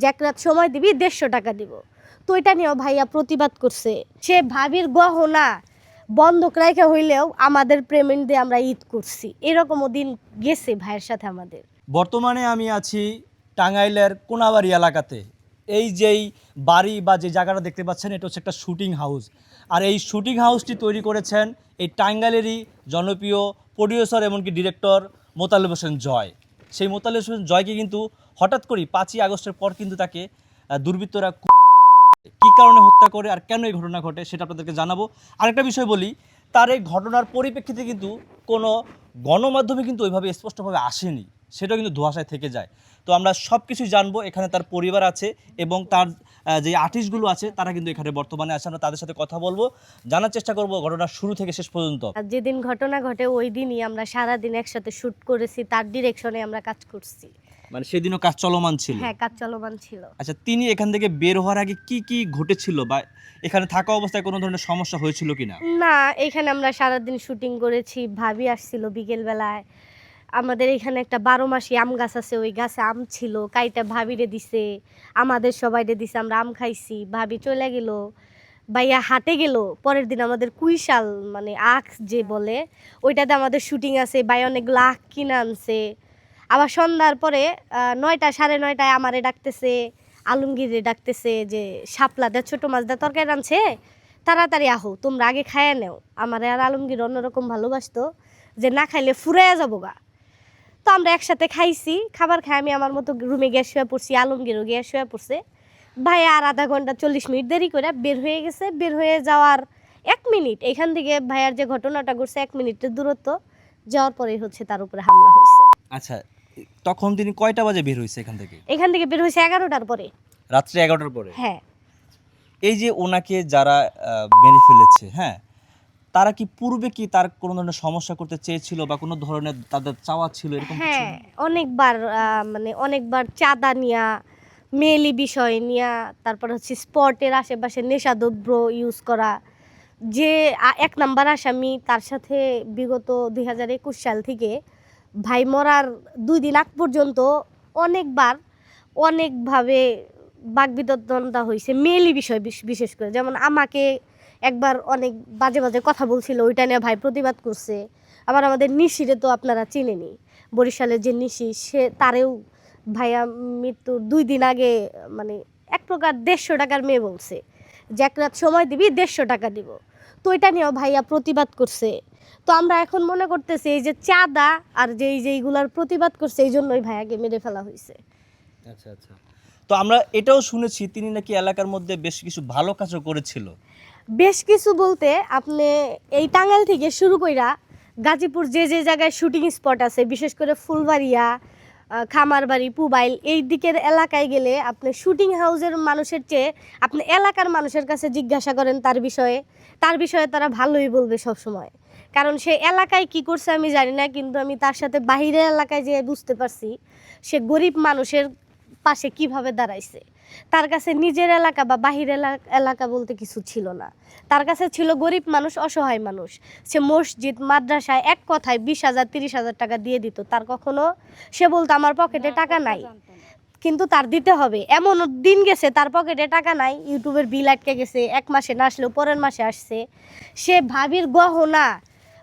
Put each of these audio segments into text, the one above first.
যে এক রাত সময় দিবি, দেড়শো টাকা দিব। তো এটা নিয়েও ভাইয়া প্রতিবাদ করছে। সে ভাবির গহনা বন্ধক রাখা হইলেও আমাদের পেমেন্ট দিয়ে আমরা ঈদ করছি। এরকমও দিন গেছে ভাইয়ের সাথে আমাদের। বর্তমানে আমি আছি টাঙ্গাইলের কোনাবাড়ি এলাকাতে। এই যেই বাড়ি বা যে জায়গাটা দেখতে পাচ্ছেন, এটা হচ্ছে একটা শুটিং হাউস। আর এই শুটিং হাউসটি তৈরি করেছেন এই টাঙ্গাইলেরই জনপ্রিয় প্রডিউসার এমনকি ডিরেক্টর মোতালেব হোসেন জয়। সেই মোতালেব হোসেন জয়কে কিন্তু হঠাৎ করেই পাঁচই আগস্টের পর কিন্তু তাকে দুর্বৃত্তরা কি কারণে হত্যা করে আর কেন এই ঘটনা ঘটে সেটা আপনাদেরকে জানাব। আরেকটা বিষয় বলি, তার এই ঘটনার পরিপ্রেক্ষিতে কিন্তু কোনো গণমাধ্যমে কিন্তু ওইভাবে স্পষ্টভাবে আসেনি। সেটাও কিন্তু ধোঁয়াশায় থেকে যায়। তো আমরা সব কিছুই জানব এখানে তার পরিবার আছে এবং তার যে আর্টিস্টগুলো আছে তারা কিন্তু এখানে বর্তমানে আছে। আমরা তাদের সাথে কথা বলব জানার চেষ্টা করব ঘটনা শুরু থেকে শেষ পর্যন্ত। যেদিন ঘটনা ঘটে ওই দিনই আমরা সারাদিন একসাথে শুট করেছি তার ডিরেকশনে আমরা কাজ করছি। মানে সেদিনও কাজ চলমান ছিল? হ্যাঁ কাজ চলমান ছিল। আচ্ছা তিনি এখান থেকে বের হওয়ার আগে কি কি ঘটেছিল বা এখানে থাকা অবস্থায় কোনো ধরনের সমস্যা হয়েছিল কিনা? না এখানে আমরা সারাদিন শুটিং করেছি ভাবি আসছিল বিকেলবেলায়। আমাদের এখানে একটা বারো মাসি আম গাছ আছে, ওই গাছে আম ছিল, কাইটা ভাবিরে দিছে, আমাদের সবাইরে দিছে, আমরা আম খাইছি, ভাবি চলে গেল, ভাইয়া হাটে গেল, পরের দিন আমাদের কুইশাল মানে আখ যে বলে, ওইটাতে আমাদের শুটিং আছে, ভাই অনেকগুলো আখ কিনে আনছে, আবার সন্ধ্যার পরে নয়টা, সাড়ে নয়টায় আমারে ডাকতেছে আলমগীরে ডাকতেছে যে, শাপলা দে, ছোটো মাছ দা, তরকারি রাঁধছে তাড়াতাড়ি আহো, তোমরা আগে খাইয়া নেও, আমার আর আলমগীর অন্যরকম ভালোবাসতো, যে না খাইলে ফুরাইয়া যাব গা। তো আমরা একসাথে খাইছি খাবার খাই আমি আমার মতো রুমে গ্যাস শুয়ে পড়ছি আলমগীরও গ্যাস শুয়ে পড়ছে। ভাই আর আধা ঘণ্টা চল্লিশ মিনিট দেরি করে বের হয়ে গেছে বের হয়ে যাওয়ার এক মিনিট এখান থেকে ভাইয়ার যে ঘটনাটা ঘটছে এক মিনিটের দূরত্ব যাওয়ার পরেই হচ্ছে তার উপরে হামলা হয়েছে আচ্ছা তখন তিনি কয়টা বাজে বের হয়েছে এখান থেকে? এখান থেকে বের হয়েছে এগারোটার পরে। রাত্রে এগারোটার পরে? হ্যাঁ। এই যে ওনাকে যারা মেরে ফেলেছে হ্যাঁ? তারা কি পূর্বে কি তার কোনো ধরনের সমস্যা করতে চেয়েছিল বা কোনো ধরনের তাদের চাওয়া ছিল এরকম হ্যাঁ অনেকবার মানে অনেকবার চাঁদা নিয়া মেলি বিষয় নিয়া, তারপর হচ্ছে স্পটের আশেপাশে নেশাদ্রব্য ইউজ করা। যে এক নাম্বার আসামি, তার সাথে বিগত দুই হাজার একুশ সাল থেকে ভাই মরার দুই দিন আগ পর্যন্ত অনেকবার, অনেকভাবে বাগবিতদ্বন্দ্বা হয়েছে মেলি বিষয় বিশ- বিশেষ করে। যেমন আমাকে একবার অনেক বাজে বাজে কথা বলছিল, ওইটা নিয়ে ভাই প্রতিবাদ করছে। আবার আমাদের নিশিরে তো আপনারা চিনেনি বরিশালের যে নিশি, সে তারেও ভাইয়া মৃত্যুর দুই দিন আগে মানে এক প্রকার দেড়শো টাকার মেয়ে বলছে। যে এক রাত সময় দিবি, দেড়শো টাকা দিব। তো এটা নিয়েও ভাইয়া প্রতিবাদ করছে। তো আমরা এখন মনে করতেছি এই যে চাঁদা আর যে এই যে এইগুলার প্রতিবাদ করছে, এই জন্যই ভাইয়াকে মেরে ফেলা হয়েছে। আচ্ছা আচ্ছা। তো আমরা এটাও শুনেছি, তিনি নাকি এলাকার মধ্যে বেশ কিছু ভালো কাজও করেছিল। বেশ কিছু বলতে আপনি এই টাঙ্গাইল থেকে শুরু কইরা গাজীপুর যে যে জায়গায় শুটিং স্পট আছে, বিশেষ করে ফুলবাড়িয়া খামারবাড়ি, পুবাইল, এই দিকের এলাকায় গেলে আপনি শুটিং হাউসের মানুষের চেয়ে আপনি এলাকার মানুষের কাছে জিজ্ঞাসা করেন তার বিষয়ে। তার বিষয়ে তারা ভালোই বলবে সব সময় কারণ সে এলাকায় কি করছে আমি জানি না, কিন্তু আমি তার সাথে বাহিরের এলাকায় যেয়ে বুঝতে পারছি সে গরিব মানুষের পাশে কীভাবে দাঁড়াইছে। তার কাছে নিজের এলাকা বা বাহির এলা- এলাকা বলতে কিছু ছিল না। তার কাছে ছিল গরিব মানুষ অসহায় মানুষ। সে মসজিদ মাদ্রাসায় এক কথায় বিশ হাজার তিরিশ হাজার টাকা দিয়ে দিত। তার কখনো সে বলতো আমার পকেটে টাকা নাই। কিন্তু তার দিতে হবে। এমন দিন গেছে তার পকেটে টাকা নাই। ইউটিউবের বিল আটকে গেছে এক মাসে না আসলেও পরের মাসে আসছে। সে ভাবির গহনা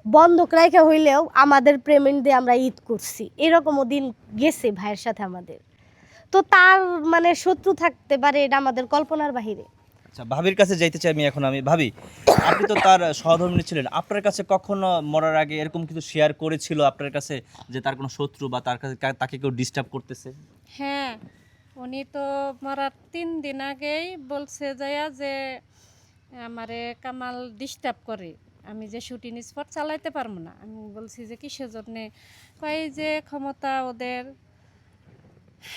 বন্ধক রাখা হইলেও আমাদের পেমেন্ট দিয়ে আমরা ঈদ করছি। এরকমও দিন গেছে ভাইয়ের সাথে আমাদের। তো তার মানে শত্রু থাকতে পারে এটা আমাদের কল্পনার বাহিরে। আচ্ছা ভাবির কাছে যাইতে চাই আমি এখন আমি ভাবি আপনি তো তার সহধর্মিনী ছিলেন আপনার কাছে কখনো মরার আগে এরকম কিছু শেয়ার করেছিল আপনার কাছে যে তার কোনো শত্রু বা তার কাছে তাকে কেউ ডিস্টার্ব করতেছে? হ্যাঁ উনি তো মরার তিন দিন আগেই বলছে যাইয়া যে আমারে কামাল ডিস্টার্ব করে আমি যে শুটিং স্পট চালাইতে পারব না। আমি বলছি যে কিসের জন্যে? কয় যে ক্ষমতা ওদের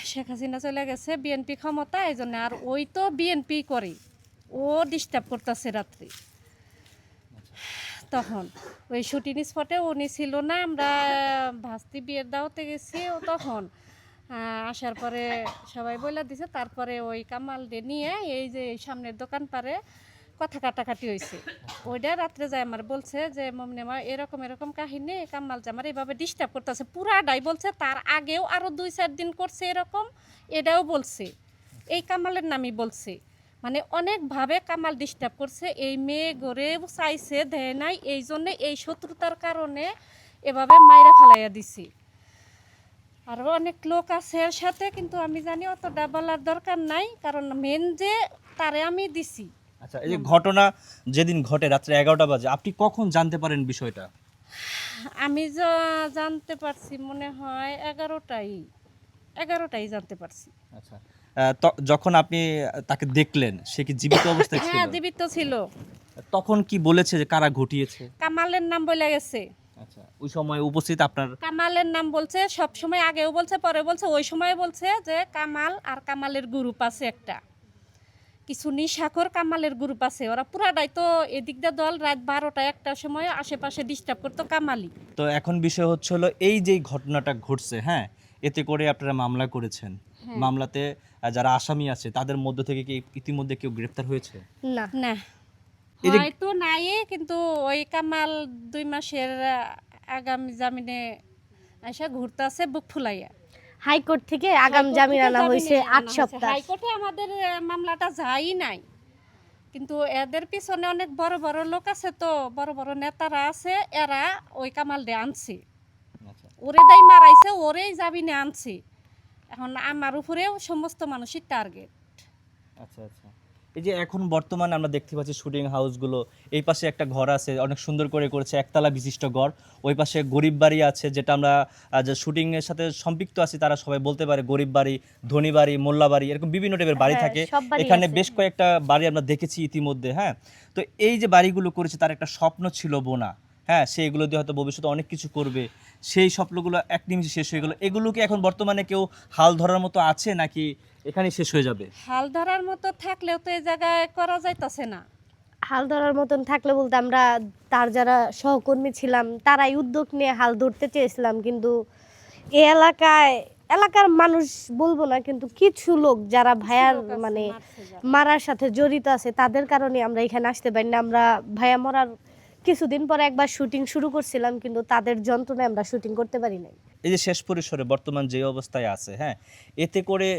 শেখ হাসিনা চলে গেছে, বিএনপি ক্ষমতা এই জন্য আর ওই তো বিএনপি করে। ও ডিস্টার্ব করতেছে রাত্রি। তখন ওই শুটিং স্পটে উনি ছিল না, আমরা ভাস্তি বিয়ের দাওতে গেছি ও তখন। আসার পরে সবাই বলে দিছে, তারপরে ওই কামাল নিয়ে এই যে সামনের দোকান পারে কথা কাটাকাটি হয়েছে ওইটা রাত্রে যায় আমার বলছে যে, মমনি মা, এরকম এরকম কাহিনী কামাল যে আমার এইভাবে ডিস্টার্ব করতেছে। পুরাটাই বলছে, তার আগেও আরও দুই চার দিন করছে এরকম, এটাও বলছে। এই কামালের নামই বলছে। মানে অনেকভাবে কামাল ডিস্টার্ব করছে, এই মেয়ে গড়ে চাইছে, দেয় নাই, এই জন্যে এই শত্রুতার কারণে এভাবে মাইরা ফালাইয়া দিছি। আরও অনেক লোক আছে এর সাথে, কিন্তু আমি জানি অতটা বলার দরকার নাই, কারণ মেন যে তারে আমি দিছি। আচ্ছা এই যে ঘটনা যেদিন ঘটে রাত্রে এগারোটা বাজে আপনি কখন জানতে পারেন বিষয়টা? আমি যা- জানতে পারছি মনে হয় এগারোটাই এগারোটাই জানতে পারছি। আচ্ছা যখন আপনি তাকে দেখলেন সে কি জীবিত অবস্থায় ছিল? হ্যাঁ জীবিত ছিল। তখন কি বলেছে যে কারা ঘটিয়েছে? কামালের নাম বলে গেছে। আচ্ছা ওই সময় উপস্থিত আপনার কামালের নাম বলছে সব সময় আগেও বলছে পরে বলছে ওই সময় বলছে যে কামাল আর কামালের গ্রুপ আছে একটা। কিছু নিশাখর কামালের গ্রুপ আছে। ওরা পুরাটাই তো এদিক দিয়ে দল রাত বারোটা একটার সময় আশেপাশে ডিস্টার্ব করতো কামালি তো এখন বিষয় হচ্ছে হলো এই যে ঘটনাটা ঘটছে হ্যাঁ? এতে করে আপনারা মামলা করেছেন। হ্যাঁ। মামলাতে যারা আসামি আছে তাদের মধ্যে থেকে কি ইতিমধ্যে কেউ গ্রেফতার হয়েছে? না। না। হয়তো নাই কিন্তু ওই কামাল দুই মাসের আগামী জামিনে এসে ঘুরতে আছে বুক ফুলাইয়া। হাইকোর্ট থেকে আগাম জামিন আনা হয়েছে আট সপ্তাহ। হাইকোর্টে আমাদের মামলাটা যাই নাই। কিন্তু এদের পিছনে অনেক বড় বড় লোক আছে তো বড় বড় নেতারা আছে এরা ওই কামাল ডে আনছে। আচ্ছা। ওরে দাই মারাইছে ওরেই জামিনে আনছে। এখন আমার উপরেও সমস্ত মানুষের টার্গেট। আচ্ছা আচ্ছা। এই যে এখন বর্তমানে আমরা দেখতে পাচ্ছি শুটিং হাউসগুলো এই পাশে একটা ঘর আছে অনেক সুন্দর করে করেছে একতলা বিশিষ্ট ঘর। ওই পাশে গরিব বাড়ি আছে যেটা আমরা যে শুটিংয়ের সাথে সম্পৃক্ত আছি তারা সবাই বলতে পারে গরিব বাড়ি ধনী বাড়ি মোল্লা বাড়ি এরকম বিভিন্ন টাইপের বাড়ি হ্যাঁ, থাকে। এখানে বেশ কয়েকটা বাড়ি আমরা দেখেছি ইতিমধ্যে হ্যাঁ? তো এই যে বাড়িগুলো করেছে তার একটা স্বপ্ন ছিল বোনা হ্যাঁ? সেইগুলো দিয়ে হয়তো ভবিষ্যতে অনেক কিছু করবে। সেই স্বপ্নগুলো এক নিমিষে শেষ হয়ে গেলো। এগুলো কি এখন বর্তমানে কেউ হাল ধরার মতো আছে নাকি এখানেই শেষ হয়ে যাবে। হাল ধরার মতো থাকলেও তো এই জায়গায় করা যাইতাছে না। হাল ধরার মতন থাকলে বলতে আমরা তার যারা সহকর্মী ছিলাম তারাই উদ্যোগ নিয়ে হাল ধরতে চেয়েছিলাম কিন্তু এই এলাকায় এলাকার মানুষ বলব না কিন্তু কিছু লোক যারা ভাইয়ার মানে মারার সাথে জড়িত আছে তাদের কারণে আমরা এখানে আসতে পারি না আমরা ভাইয়া মরার কিছুদিন পরে একবার শুটিং শুরু করছিলাম কিন্তু তাদের যন্ত্রণায় আমরা শুটিং করতে পারি নাই। এই যে শেষ পরিসরে বর্তমান যে অবস্থায় আছে হ্যাঁ এতে করে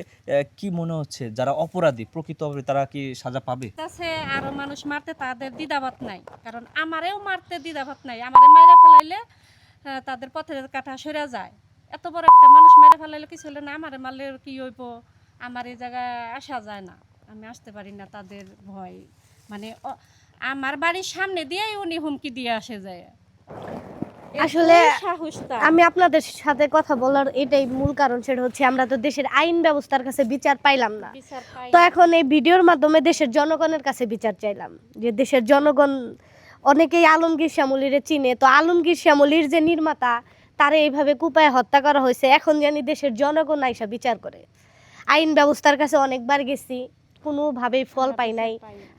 কি মনে হচ্ছে যারা অপরাধী প্রকৃত অপরাধী তারা কি সাজা পাবে? কাছে আরও মানুষ মারতে তাদের দ্বিধাবাত নাই কারণ আমারেও মারতে দ্বিধাবাত নাই। আমারে মাইরা ফেলাইলে আহ, তাদের পথে কাটা সরে যায়। এত বড় একটা মানুষ মাইরা ফেলাইলে কিছু হলে না আমারে মারলে কি হইব? আমার এই জায়গায় আসা যায় না। আমি আসতে পারি না তাদের ভয়। মানে আমার বাড়ির সামনে দিয়েই উনি হুমকি দিয়ে আসে যায়। আসলে। আমি আপনাদের সাথে কথা বলার এটাই মূল কারণ সেটা হচ্ছে আমরা তো দেশের আইন ব্যবস্থার কাছে বিচার পাইলাম না। তো এখন এই ভিডিওর মাধ্যমে দেশের জনগণের কাছে বিচার চাইলাম যে দেশের জনগণ অনেকেই আলমগীর শ্যামলিরে চিনে তো আলমগীর শ্যামলির যে নির্মাতা তারে এইভাবে কুপায় হত্যা করা হয়েছে এখন জানি দেশের জনগণ আইসা বিচার করে। আইন ব্যবস্থার কাছে অনেকবার গেছি কোনোভাবেই ফল পাই নাই।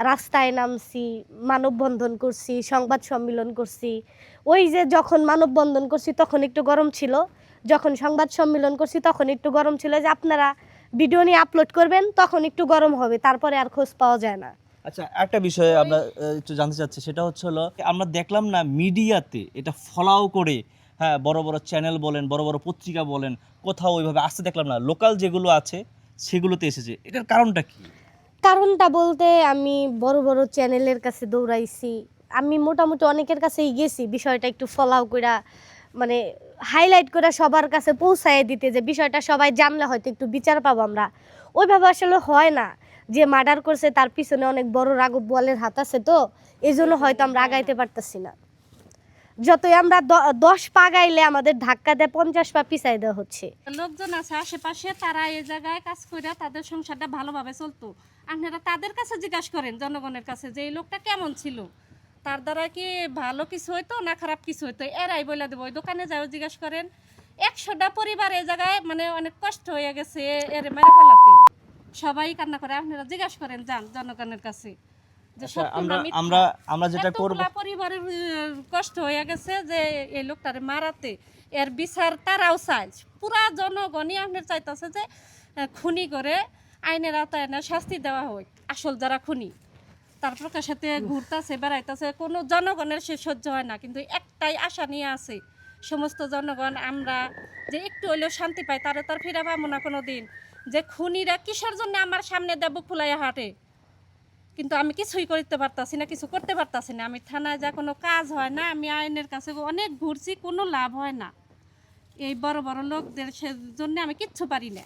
রাস্তায় নামছি মানববন্ধন করছি সংবাদ সম্মেলন করছি। ওই যে যখন মানববন্ধন করছি তখন একটু গরম ছিল। যখন সংবাদ সম্মেলন করছি তখন একটু গরম ছিল। যে আপনারা ভিডিও নিয়ে আপলোড করবেন তখন একটু গরম হবে তারপরে আর খোঁজ পাওয়া যায় না। আচ্ছা একটা বিষয়ে আমরা একটু জানতে চাচ্ছি সেটা হচ্ছে হলো আমরা দেখলাম না মিডিয়াতে এটা ফলাও করে হ্যাঁ বড় বড় চ্যানেল বলেন বড় বড় পত্রিকা বলেন কোথাও ওইভাবে আসতে দেখলাম না। লোকাল যেগুলো আছে সেগুলোতে এসেছে। এটার কারণটা কি? কারণটা বলতে আমি বড় বড় চ্যানেলের কাছে দৌড়াইছি। আমি মোটামুটি অনেকের কাছেই গেছি, বিষয়টা একটু ফলাও কইরা মানে হাইলাইট করে সবার কাছে পৌঁছায় দিতে যে বিষয়টা সবাই জানলে হয়তো একটু বিচার পাবো আমরা। ওইভাবে আসলে হয় না যে মার্ডার করছে, তার পিছনে অনেক বড় রাগব বোয়ালের হাত আছে তো এই জন্য হয়তো আমরা আগাইতে পারতেছি না। যতই আমরা দশ পা গাইলে আমাদের ধাক্কা দেয় পঞ্চাশ পা পিছাই দেওয়া হচ্ছে। লোকজন আছে আশেপাশে, তারা এই জায়গায় কাজ করে তাদের সংসারটা ভালোভাবে চলতো। আপনারা তাদের কাছে জিজ্ঞাসা করেন জনগণের কাছে যে এই লোকটা কেমন ছিল? তার দ্বারা কি ভালো কিছু হইতো না খারাপ কিছু হইতো? এরাই বলে দেবো ওই দোকানে যাও জিজ্ঞাসা করেন। একশোটা পরিবার এই জায়গায় মানে অনেক কষ্ট হয়ে গেছে এর মেরে ফেলাতে। সবাই কান্না করে আপনারা জিজ্ঞাসা করেন যান জনগণের কাছে। যে আচ্ছা আমরা আমরা আমরা যেটা করব পরিবারের কষ্ট হয়ে গেছে যে এই লোকটারে মারাতে। এর বিচার তারাও চাই পুরা জনগণই আপনার চাইতেছে যে খুনি করে আইনের আওতায় না শাস্তি দেওয়া হয়, আসল যারা খুনি। তার সাথে ঘুরতেছে, বেড়াইতেছে, কোনো জনগণের সে সহ্য হয় না, কিন্তু একটাই আশা নিয়ে আছে, সমস্ত জনগণ, আমরা যে একটু হইলেও শান্তি পাই, তারে তার ফিরে পাবো না কোনো দিন যে খুনিরা কিসের জন্য আমার সামনে দেব ফুলাইয়া হাটে? কিন্তু আমি কিছুই করতে পারতাছি না, কিছু করতে পারতাছি না। আমি থানায় যা কোনো কাজ হয় না, আমি আইনের কাছে অনেক ঘুরছি, কোনো লাভ হয় না। এই বড় বড় লোকদের সে জন্য আমি কিচ্ছু পারি না।